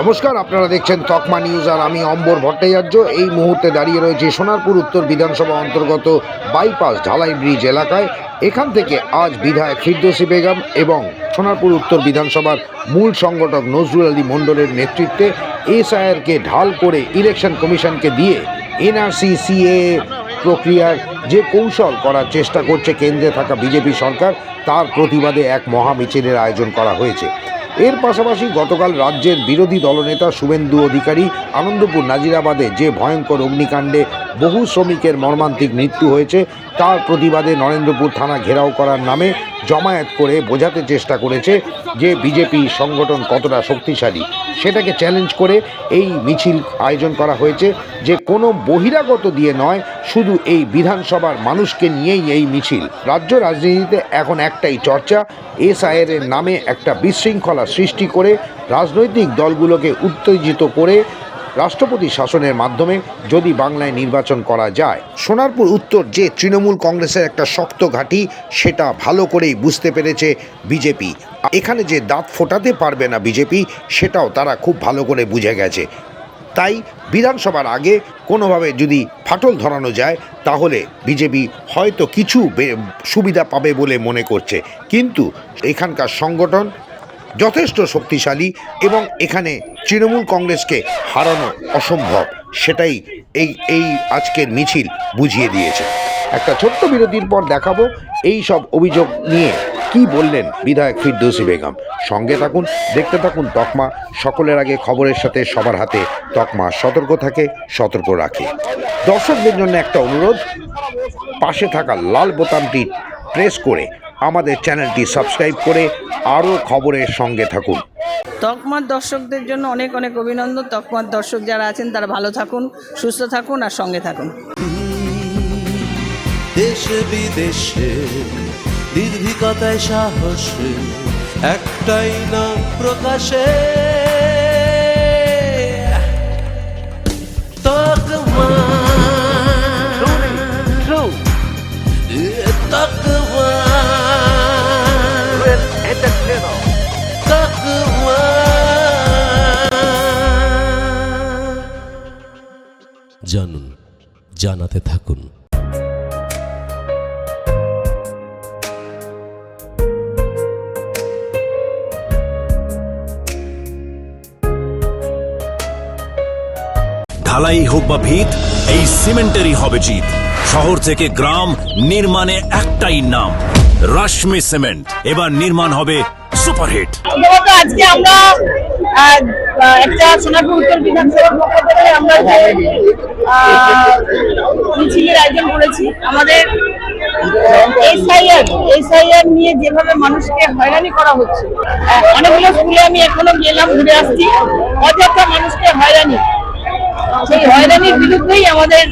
নমস্কার, আপনারা দেখছেন তকমা নিউজ আর আমি অম্বর ভট্টাচার্য। এই মুহূর্তে দাঁড়িয়ে রয়েছে সোনারপুর উত্তর বিধানসভা অন্তর্গত বাইপাস ঢালাই ব্রিজ এলাকায়। এখান থেকে আজ বিধায়ক ফিরদোসি বেগম এবং সোনারপুর উত্তর বিধানসভার মূল সংগঠক নজরুল আলী মণ্ডলের নেতৃত্বে এসআইআরকে ঢাল করে ইলেকশন কমিশনকে দিয়ে এনআরসি সিএ প্রক্রিয়ার যে কৌশল করার চেষ্টা করছে কেন্দ্রে থাকা বিজেপি সরকার, তার প্রতিবাদে এক মহামিছিলের আয়োজন করা হয়েছে। এর পাশাপাশি গতকাল রাজ্যের বিরোধী দলনেতা শুভেন্দু অধিকারী আনন্দপুর নাজিরাবাদে যে ভয়ঙ্কর অগ্নিকাণ্ডে বহু শ্রমিকের মর্মান্তিক মৃত্যু হয়েছে। তার প্রতিবাদে নরেন্দ্রপুর থানা ঘেরাও করার নামে জমায়েত করে বোঝাতে চেষ্টা করেছে যে বিজেপি সংগঠন কতটা শক্তিশালী। সেটাকে চ্যালেঞ্জ করে এই মিছিল আয়োজন করা হয়েছে যে কোনো বহিরাগত দিয়ে নয়, শুধু এই বিধানসভার মানুষকে নিয়েই এই মিছিল। রাজ্য রাজনীতিতে এখন একটাই চর্চা এসআইয়ের নামে একটা বিশৃঙ্খলা সৃষ্টি করে রাজনৈতিক দলগুলোকে উত্তেজিত করে রাষ্ট্রপতি শাসনের মাধ্যমে যদি বাংলায় নির্বাচন করা যায়। সোনারপুর উত্তর যে তৃণমূল কংগ্রেসের একটা শক্ত ঘাঁটি, সেটা ভালো করেই বুঝতে পেরেছে বিজেপি। এখানে যে দাঁত ফোটাতে পারবে না বিজেপি, সেটাও তারা খুব ভালো করে বুঝে গেছে। তাই বিধানসভার আগে কোনোভাবে যদি ফাটল ধরানো যায়, তাহলে বিজেপি হয়তো কিছু সুবিধা পাবে বলে মনে করছে। কিন্তু এখানকার সংগঠন যথেষ্ট শক্তিশালী এবং এখানে তৃণমূল কংগ্রেসকে হারানো অসম্ভব। সেটাই এই এই আজকের মিছিল বুঝিয়ে দিয়েছে। একটা ছোট্ট বিরতির পর দেখাবো এই সব অভিযোগ নিয়ে কি বললেন বিধায়ক ফিরদৌসি বেগম। সঙ্গে থাকুন, দেখতে থাকুন তকমা। সকলের আগে খবরের সাথে সবার হাতে তকমা। সতর্ক থাকে, সতর্ক রাখে। দর্শকদের জন্য একটা অনুরোধ, পাশে থাকা লাল বোতামটি প্রেস করে আমাদের চ্যানেলটি সাবস্ক্রাইব করে আরও খবরের সঙ্গে থাকুন। তকমার দর্শকদের জন্য অনেক অনেক অভিনন্দন। তকমার দর্শক যারা আছেন তারা ভালো থাকুন সুস্থ থাকুন আর সঙ্গে থাকুন। দেশে বিদেশে নির্ভীকতায় সাহসে একটাই নাম প্রকাশে। তকমা জানুন, জানাতে থাকুন। ঢালাই হোক বা ভিত, এই সিমেন্টেরই হবে জিত। শহর থেকে গ্রাম, নির্মাণে একটাই নাম, রাশমি সিমেন্ট। এবার নির্মাণ হবে সুপারহিট। প্রথমত আজকে আমরা একটা সোনারপুর উত্তর বিধানসভার পক্ষ থেকে আমরা যে মিছিলের আয়োজন করেছি, আমাদের এসআইআর এসআইআর নিয়ে যেভাবে মানুষকে হয়রানি করা হচ্ছে অনেকগুলো স্কুলে আমি এখনও গেলাম, ঘুরে আসছি, অযথা মানুষকে হয়রানি। সেই হয়রানির বিরুদ্ধেই আমাদের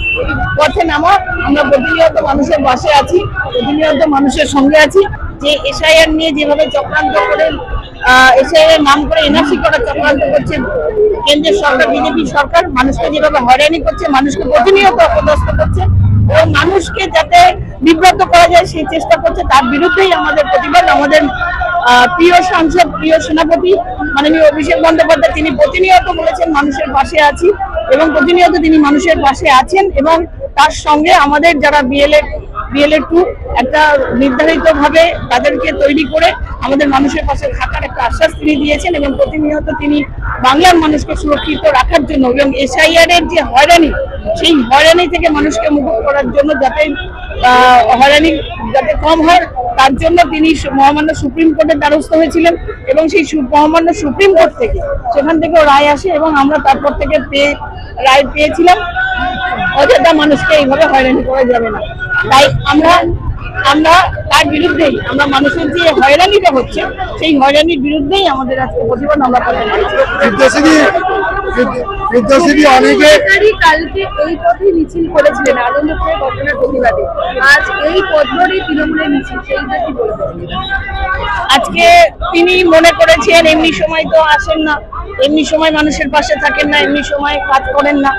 পথে নামা, আমরা প্রতিনিয়ত মানুষের পাশে আছি, প্রতিনিয়ত মানুষের সঙ্গে আছি। যে এসআইআর নিয়ে যেভাবে চক্রান্ত করে এসআইআর নাম করে এনআরসি চক্রান্ত করছে সরকার, বিজেপি সরকার, মানুষকে যেভাবে হয়রানি করছে, মানুষকে প্রতিনিয়ত অপদস্থ করছে, এবং মানুষকে যাতে বিব্রত করা যায়, সেই চেষ্টা করছে। তার বিরুদ্ধেই আমাদের প্রতিবাদ, আমাদের প্রিয় সাংসদ, প্রিয় সেনাপতি মাননীয় অভিষেক বন্দ্যোপাধ্যায়, তিনি প্রতিনিয়ত বলেছেন, মানুষের পাশে আছি, এবং প্রতিনিয়ত তিনি মানুষের পাশে আছেন, এবং তার সঙ্গে আমাদের যারা বিএলএ বিএলএ টু একটা নির্ধারিত ভাবে তাদেরকে তৈরি করে আমাদের মানুষের পাশে থাকার একটা আশ্বাস তিনি দিয়েছেন এবং প্রতিনিয়ত তিনি বাংলার মানুষকে সুরক্ষিত রাখার জন্য এবং এসআইআর এর যে হয়রানি, সেই হয়রানি থেকে মানুষকে মুক্ত করার জন্য যাতে হয়রানি যাতে কম হয়, তার জন্য তিনি মহামান্য সুপ্রিম কোর্টের দ্বারস্থ হয়েছিলেন এবং সেই মহামান্য সুপ্রিম কোর্ট থেকে সেখান থেকেও রায় আসে এবং আমরা তারপর থেকে পেয়ে, রায় পেয়েছিলাম। অযথা মানুষকে এইভাবে হয়রানি করা যাবে না। তাই আমরা আমরা তার বিরুদ্ধেই আমরা মানুষের যে হয়রানিটা হচ্ছে সেই হয়রানির বিরুদ্ধেই আমাদের আজকে প্রতিবাদ আমরা করতে বিদ্যাশ্রী অনেকে কালকে এই পথে মিছিল করেছিলেন আনন্দপুরের ঘটনার প্রতিবাদে। আজ এই পথ তৃণমূলের মিছিল সেইটা কি বলবেন? আজকে তিনি মনে করেছেন এমনি সময় তো আসেন না। এমনি সময় মানুষের পাশে থাকেন না, এমনি সময় কাজ করেন না।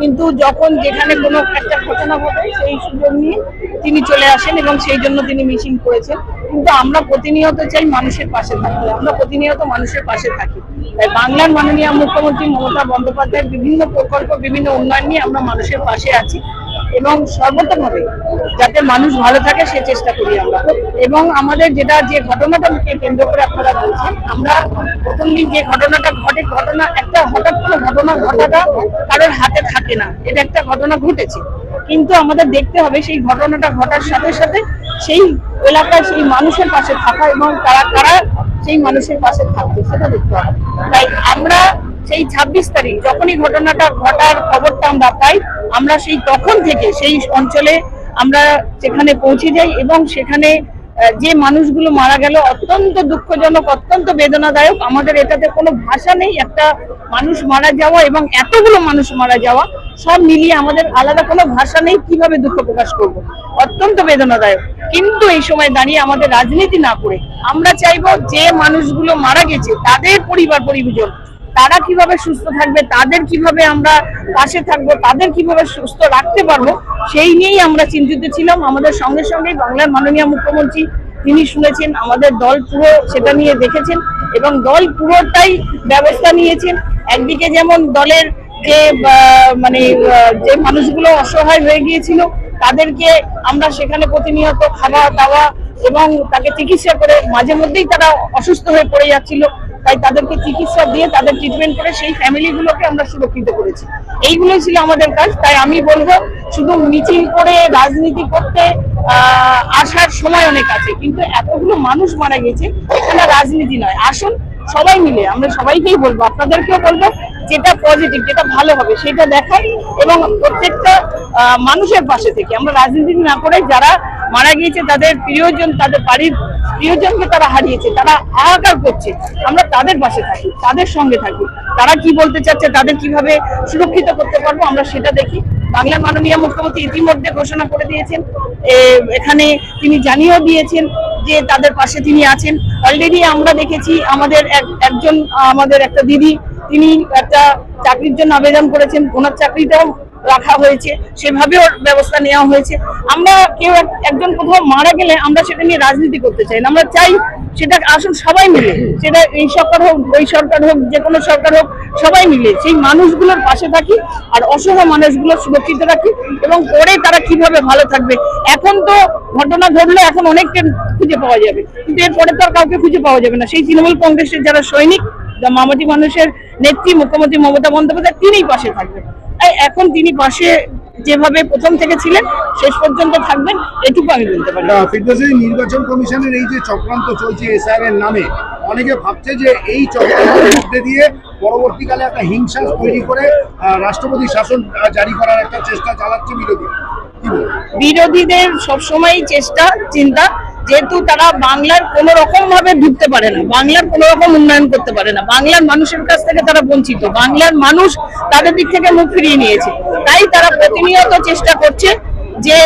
কিন্তু যখন যেখানে কোনো একটা ঘটনা ঘটে, সেই সুযোগ নিয়ে তিনি চলে আসেন এবং সেই জন্য তিনি মিছিল করেছেন। কিন্তু আমরা প্রতিনিয়ত চাই মানুষের পাশে থাকতে আমরা প্রতিনিয়ত মানুষের পাশে থাকি। তাই বাংলার মাননীয় মুখ্যমন্ত্রী মমতা বন্দ্যোপাধ্যায়ের বিভিন্ন প্রকল্প, বিভিন্ন উন্নয়ন নিয়ে আমরা মানুষের পাশে আছি। এবং সর্বতভাবে যাতে মানুষ ভালো থাকে, সে চেষ্টা করি আমরা। এবং আমাদের যেটা যে ঘটনাটাকে কেন্দ্র করে আপনারা বলছেন, আমরা প্রথম দিন যে ঘটনাটা ঘটে, ঘটনা একটা হঠাৎ করে ঘটনা ঘটাটা কারোর হাতে থাকে না। এটা একটা ঘটনা ঘটেছে। কিন্তু আমাদের দেখতে হবে সেই ঘটনাটা ঘটার সাথে সাথে সেই এলাকায় সেই মানুষের পাশে থাকা এবং তারা কারা সেই মানুষের পাশে থাকবে, সেটা দেখতে হবে। তাই আমরা সেই ছাব্বিশ তারিখ, যখনই ঘটনাটা ঘটার খবরটা আমরা পাই আমরা সেই তখন থেকে, সেই অঞ্চলে আমরা সেখানে পৌঁছে যাই এবং সেখানে যে মানুষগুলো মারা গেল অত্যন্ত দুঃখজনক, অত্যন্ত বেদনাদায়ক, আমাদের এটাতে কোনো ভাষা নেই, একটা মানুষ মারা যাওয়া এবং এতগুলো মানুষ মারা যাওয়া, সব মিলিয়ে আমাদের আলাদা কোনো ভাষা নেই, কীভাবে দুঃখ প্রকাশ করব? অত্যন্ত বেদনাদায়ক। কিন্তু এই সময় দাঁড়িয়ে আমাদের রাজনীতি না করে, আমরা চাইব যে মানুষগুলো মারা গেছে, তাদের পরিবার পরিজন তারা কীভাবে সুস্থ থাকবে, তাদের কীভাবে আমরা পাশে থাকব, তাদের কীভাবে সুস্থ রাখতে পারব, সেই নিয়েই আমরা চিন্তিত ছিলাম। আমাদের সঙ্গে সঙ্গে বাংলার মাননীয় মুখ্যমন্ত্রী তিনি শুনেছেন, আমাদের দল পুরো সেটা নিয়ে দেখেছেন এবং দল পুরোটাই ব্যবস্থা নিয়েছেন। একদিকে যেমন দলের যে মানে যে মানুষগুলো অসহায় হয়ে গিয়েছিল, তাদেরকে আমরা সেখানে প্রতিনিয়ত খাওয়া দাওয়া এবং তাকে চিকিৎসা করে মাঝে মধ্যেই তারা অসুস্থ হয়ে পড়ে যাচ্ছিল। তাই তাদেরকে চিকিৎসা দিয়ে তাদের ট্রিটমেন্ট করে সেই ফ্যামিলিগুলোকে আমরা সুরক্ষিত করেছি। এইগুলো ছিল আমাদের কাজ। তাই আমি বলব, শুধু মিছিল করে, রাজনীতি করতে আসার সময় অনেক আছে। কিন্তু এতগুলো মানুষ মারা গেছে এখানে রাজনীতি নয়। আসুন, সবাই মিলে, আমরা সবাইকেই বলব, আপনাদেরকেও বলব, যেটা পজিটিভ যেটা ভালো হবে, সেটা দেখাই এবং প্রত্যেকটা মানুষের পাশে থেকে। আমরা রাজনীতি না করে যারা মারা গিয়েছে, তাদের প্রিয়জন, তাদের বাড়ির প্রিয়জনকে তারা হারিয়েছে, তারা হাহাকার করছে। আমরা তাদের পাশে থাকি, তাদের সঙ্গে থাকি। তারা কি বলতে চাচ্ছে, তাদের কীভাবে সুরক্ষিত করতে পারব, আমরা সেটা দেখি। বাংলার মাননীয় মুখ্যমন্ত্রী ইতিমধ্যে ঘোষণা করে দিয়েছেন। এখানে তিনি জানিয়েও দিয়েছেন যে তাদের পাশে তিনি আছেন। অলরেডি আমরা দেখেছি আমাদের এক- একজন, আমাদের একটা দিদি, তিনি একটা চাকরির জন্য আবেদন করেছেন। ওনার চাকরিটাও রাখা হয়েছে সেভাবেও ব্যবস্থা নেওয়া হয়েছে। আমরা কেউ এক- একজন কোথাও মারা গেলে আমরা সেটা নিয়ে রাজনীতি করতে চাই না। আমরা চাই সেটা আসুন সবাই মিলে, সেটা এই সরকার হোক, ওই সরকার হোক, যে কোনো সরকার হোক, সবাই মিলে সেই মানুষগুলোর পাশে থাকি আর অসহায় মানুষগুলো সুরক্ষিত রাখি এবং পরে তারা কীভাবে ভালো থাকবে। এখন তো ঘটনা ঘটলে এখন অনেককে খুঁজে পাওয়া যাবে, কিন্তু এরপরে তো আর কাউকে খুঁজে পাওয়া যাবে না। সেই তৃণমূল কংগ্রেসের যারা সৈনিক মামাটি মানুষের নেত্রী, মুখ্যমন্ত্রী মমতা বন্দ্যোপাধ্যায়, তিনিই পাশে থাকবেন। এখন তিনি পাশে যেভাবে প্রথম থেকে ছিলেন শেষ পর্যন্ত থাকবেন এটুকু আমি বলতে পারি। ফিরদৌসি নির্বাচন কমিশনের এই যে চক্রান্ত চলছে এসআর এর নামে অনেকে ভাবছে যে এই চক্রান্তের মধ্যে দিয়ে পরবর্তীকালে একটা হিংসা তৈরি করে রাষ্ট্রপতি শাসন জারি করার একটা চেষ্টা চালাচ্ছে বিরোধী। বিরোধীদের সবসময় চেষ্টা চিন্তা যেহেতু তারা বাংলার কোন রকম ভাবে ঢুকতে পারে না, বাংলার কোন রকম উন্নয়ন করতে পারে না, বাংলার মানুষের কাছ থেকে তারা বঞ্চিত, বাংলার মানুষ তাদের দিক থেকে মুখ ফিরিয়ে নিয়েছে। তাই তারা প্রতিনিয়ত চেষ্টা করছে যে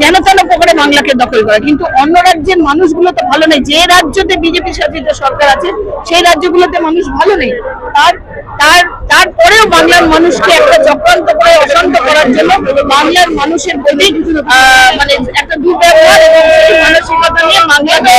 যেন তেন প্রকারে বাংলাকে দখল করা। কিন্তু অন্য রাজ্যের মানুষগুলো তো ভালো নেই। যে রাজ্যতে বিজেপি শাসিত সরকার আছে, সেই রাজ্যগুলোতে মানুষ ভালো নেই। তার তার তারপরেও বাংলার মানুষকে একটা চক্রান্ত করে, অশান্ত করার জন্য বাংলার মানুষের প্রতি মানে একটা দুর্ব্যবহার এবং মানসিকতা নিয়ে বাংলাকে